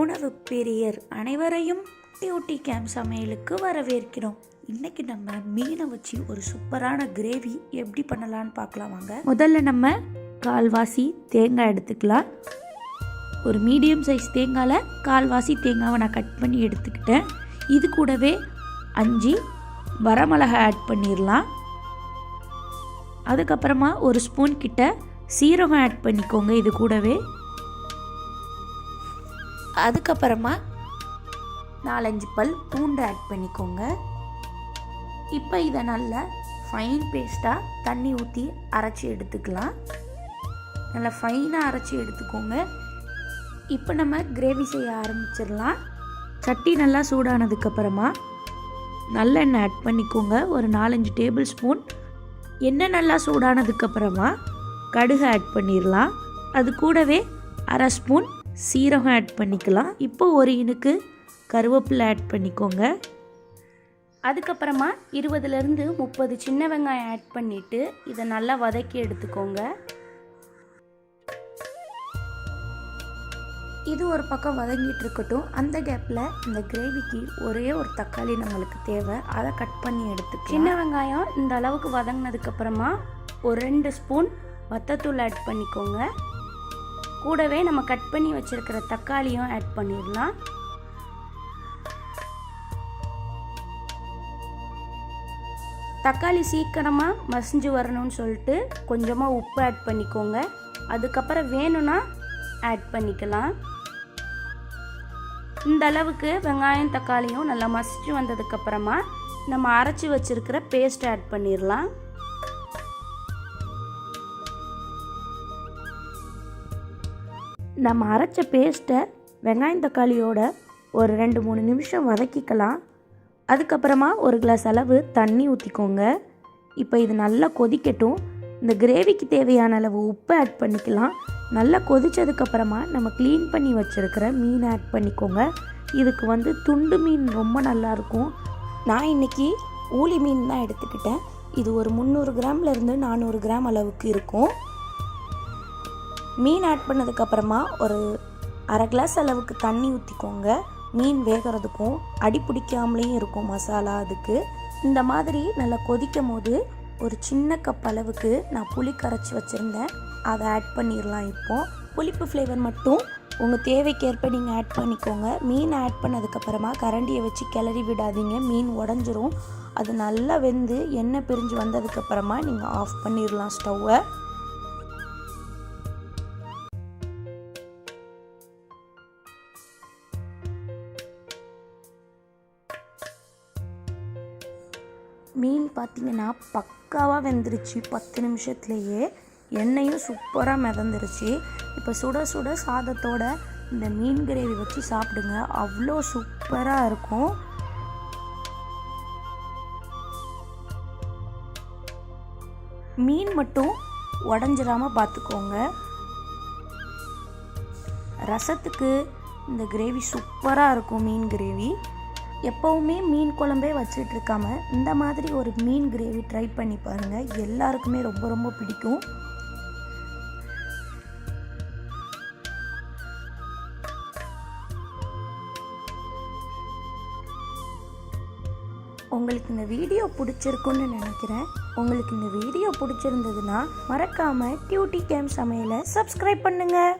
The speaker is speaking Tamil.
உணவு பிரியர் அனைவரையும் டியூட்டி கேம்ப் சமையலுக்கு வரவேற்கிறோம். இன்னைக்கு நம்ம மீனை வச்சு ஒரு சூப்பரான கிரேவி எப்படி பண்ணலான்னு பார்க்கலாம் வாங்க. முதல்ல நம்ம கால்வாசி தேங்காய் எடுத்துக்கலாம். ஒரு மீடியம் சைஸ் தேங்காயில் கால்வாசி தேங்காவை நான் கட் பண்ணி எடுத்துக்கிட்டேன். இது கூடவே அஞ்சு வரமிளகாய் ஆட் பண்ணிடலாம். அதுக்கப்புறமா ஒரு ஸ்பூன் கிட்ட சீரகம் ஆட் பண்ணிக்கோங்க. இது கூடவே அதுக்கப்புறமா நாலஞ்சு பல் பூண்டு ஆட் பண்ணிக்கோங்க. இப்போ இதை நல்லா ஃபைன் பேஸ்ட்டாக தண்ணி ஊற்றி அரைச்சி எடுத்துக்கலாம். நல்லா ஃபைனாக அரைச்சி எடுத்துக்கோங்க. இப்போ நம்ம கிரேவி செய்ய ஆரம்பிச்சிடலாம். சட்டி நல்லா சூடானதுக்கப்புறமா நல்லெண்ணெய் ஆட் பண்ணிக்கோங்க. ஒரு நாலஞ்சு டேபிள் ஸ்பூன் எண்ணெய் நல்லா சூடானதுக்கப்புறமா கடுகு ஆட் பண்ணிடலாம். அது கூடவே அரை ஸ்பூன் சீரகம் ஆட் பண்ணிக்கலாம். இப்போ ஒரு இனுக்கு கருவேப்பிலை ஆட் பண்ணிக்கோங்க. அதுக்கப்புறமா இருபதுலேருந்து முப்பது சின்ன வெங்காயம் ஆட் பண்ணிவிட்டு இதை நல்லா வதக்கி எடுத்துக்கோங்க. இது ஒரு பக்கம் வதங்கிட்டு இருக்கட்டும். அந்த கேப்பில் இந்த கிரேவிக்கு ஒரே ஒரு தக்காளி நம்மளுக்கு தேவை. அதை கட் பண்ணி எடுத்து சின்ன வெங்காயம் இந்த அளவுக்கு வதங்கினதுக்கப்புறமா ஒரு ரெண்டு ஸ்பூன் வத்தத்தூள் ஆட் பண்ணிக்கோங்க. கூடவே நம்ம கட் பண்ணி வச்சுருக்கிற தக்காளியும் ஆட் பண்ணிடலாம். தக்காளி சீக்கிரமாக மசிஞ்சு வரணும்னு சொல்லிட்டு கொஞ்சமாக உப்பு ஆட் பண்ணிக்கோங்க. அதுக்கப்புறம் வேணும்னா ஆட் பண்ணிக்கலாம். இந்த அளவுக்கு வெங்காயம் தக்காளியும் நல்லா மசிச்சு வந்ததுக்கப்புறமா நம்ம அரைச்சி வச்சுருக்கிற பேஸ்ட் ஆட் பண்ணிடலாம். நம்ம அரைச்ச பேஸ்ட்டை வெங்காயம் தக்காளியோட ஒரு ரெண்டு மூணு நிமிஷம் வதக்கிக்கலாம். அதுக்கப்புறமா ஒரு கிளாஸ் அளவு தண்ணி ஊற்றிக்கோங்க இப்போ இது நல்லா கொதிக்கட்டும். இந்த கிரேவிக்கு தேவையான அளவு உப்பு ஆட் பண்ணிக்கலாம். நல்லா கொதித்ததுக்கப்புறமா நம்ம க்ளீன் பண்ணி வச்சுருக்கிற மீன் ஆட் பண்ணிக்கோங்க. இதுக்கு வந்து துண்டு மீன் ரொம்ப நல்லாயிருக்கும் நான் இன்னைக்கு ஊளி மீன் தான் எடுத்துக்கிட்டேன். இது ஒரு முந்நூறு கிராம்லேருந்து நானூறு கிராம் அளவுக்கு இருக்கும். மீன் ஆட் பண்ணதுக்கப்புறமா ஒரு அரை கிளாஸ் அளவுக்கு தண்ணி ஊற்றிக்கோங்க மீன் வேகிறதுக்கும் அடி பிடிக்காமலேயும் இருக்கும் மசாலா அதுக்கு. இந்த மாதிரி நல்லா கொதிக்கும் போது ஒரு சின்ன கப் அளவுக்கு நான் புளி கரைச்சி வச்சுருந்தேன். அதை ஆட் பண்ணிடலாம் இப்போ. புளிப்பு ஃப்ளேவர் மட்டும் உங்கள் தேவைக்கேற்ப நீங்கள் ஆட் பண்ணிக்கோங்க. மீன் ஆட் பண்ணதுக்கப்புறமா கரண்டியை வச்சு கிளறி விடாதீங்க. மீன் உடஞ்சிரும். அது நல்லா வெந்து எண்ணெய் பிரிஞ்சு வந்ததுக்கப்புறமா நீங்கள் ஆஃப் பண்ணிடலாம் ஸ்டவ்வை. மீன் பார்த்தீங்கன்னா பக்காவாக வெந்துருச்சு. பத்து நிமிஷத்துலேயே எண்ணெயும் சூப்பராக மிதந்துருச்சு. இப்போ சுட சுட சாதத்தோட இந்த மீன் கிரேவி வச்சு சாப்பிடுங்க. அவ்வளோ சூப்பராக இருக்கும். மீன் மட்டும் உடஞ்சிடாமல் பார்த்துக்கோங்க ரசத்துக்கு இந்த கிரேவி சூப்பராக இருக்கும் மீன் கிரேவி. எப்போவுமே மீன் குழம்பே வச்சுட்டு இந்த மாதிரி ஒரு மீன் கிரேவி ட்ரை பண்ணி பாருங்கள் எல்லாருக்குமே ரொம்ப ரொம்ப பிடிக்கும். உங்களுக்கு இந்த வீடியோ பிடிச்சிருக்குன்னு நினைக்கிறேன். உங்களுக்கு இந்த வீடியோ பிடிச்சிருந்ததுன்னா மறக்காமல் டியூட்டி கேம் சமையலை சப்ஸ்கிரைப் பண்ணுங்கள்